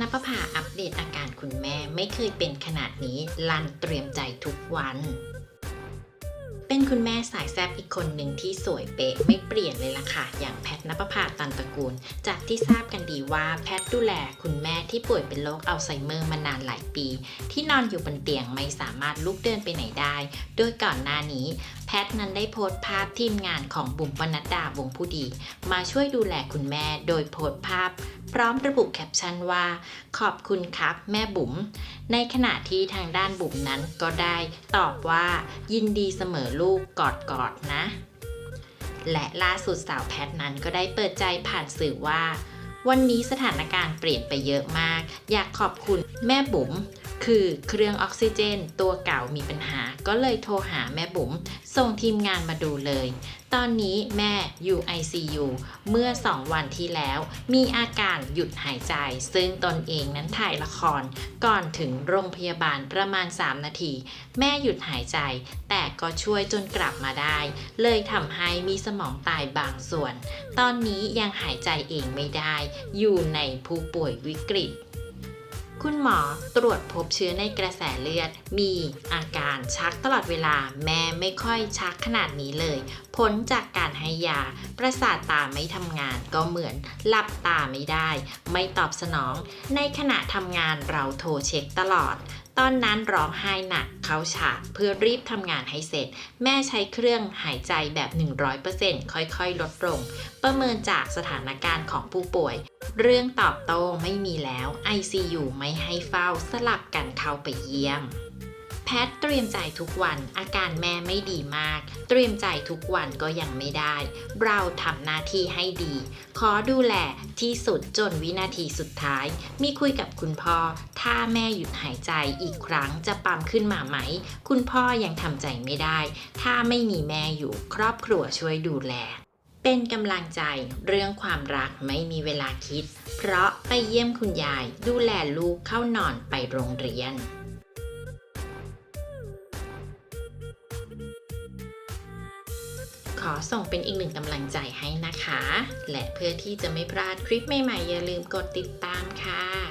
นภพาอัปเดตอาการคุณแม่ไม่เคยเป็นขนาดนี้ลันเตรียมใจทุกวัน เป็นคุณแม่สายแซบอีกคนหนึ่งที่สวยเป๊ะไม่เปลี่ยนเลยล่ะค่ะ อย่างแพทนภพาตันตระกูล จากที่ทราบกันดีว่าแพทดูแลคุณแม่ที่ป่วยเป็นโรคอัลไซเมอร์มานานหลายปี ที่นอนอยู่บนเตียงไม่สามารถลุกเดินไปไหนได้ โดยก่อนหน้านี้ พทนั้นได้โพสต์ภาพทีมงานของบุ๋มปนัดดาวงผู้ดี มาช่วยดูแลคุณแม่โดยโพสต์ภาพ พร้อมระบุแคปชั่นว่า ขอบคุณครับแม่บุ๋มในขณะที่ทางด้านบุ๋มนั้นก็ได้ตอบว่า ยินดีเสมอลูกกอดกอดๆนะ และล่าสุดสาวแพทนั้นก็ได้เปิดใจผ่านสื่อว่า วันนี้สถานการณ์เปลี่ยนไปเยอะมาก อยากขอบคุณแม่บุ๋ม คือเครื่องออกซิเจน ตัวเก่ามีปัญหา ก็เลยโทรหาแม่บุ๋มส่งทีมงานมาดูเลย ตอนนี้แม่อยู่ ICU เมื่อ 2 วันที่แล้ว มีอาการหยุดหายใจ ซึ่งตนเองนั้นถ่ายละคร ก่อนถึงโรงพยาบาลประมาณ 3 นาที แม่หยุดหายใจ แต่ก็ช่วยจนกลับมาได้ เลยทำให้มีสมองตายบางส่วน ตอนนี้ยังหายใจเองไม่ได้ อยู่ในผู้ป่วยวิกฤต คุณหมอตรวจพบเชื้อในกระแสเลือด มีอาการชักตลอดเวลาแม่ไม่ค่อยชักขนาดนี้เลย ผลจากการให้ยา ประสาทตาไม่ทำงานก็เหมือนหลับตาไม่ได้ ไม่ตอบสนอง ในขณะทำงานเราโทรเช็คตลอด ตอนนั้นร้องไห้หนักเข้าฉากเพื่อรีบทำงานให้เสร็จ แม่ใช้เครื่องหายใจแบบ 100%ค่อยๆ ลดลง ประเมินจากสถานการณ์ของผู้ป่วย เรื่องตอบโต้ไม่มีแล้ว ICU ไม่ให้เฝ้าสลับกันเข้าไปเยี่ยม แพทย์เตรียมใจทุกวัน อาการแม่ไม่ดีมาก เตรียมใจทุกวันก็ยังไม่ได้ เราทำหน้าที่ให้ดี ขอดูแลที่สุดจนวินาทีสุดท้าย มีคุยกับคุณพ่อ ถ้าแม่หยุดหายใจอีกครั้งจะปั๊มขึ้นมาไหม คุณพ่อยังทำใจไม่ได้ ถ้าไม่มีแม่อยู่ครอบครัวช่วยดูแลเป็นกำลังใจเรื่องความรักไม่มีเวลาคิด เพราะไปเยี่ยมคุณยายดูแลลูกเข้านอนไปโรงเรียน ขอส่งเป็นอีกหนึ่งกำลังใจให้นะคะ และเพื่อที่จะไม่พลาดคลิปใหม่ๆ อย่าลืมกดติดตามค่ะ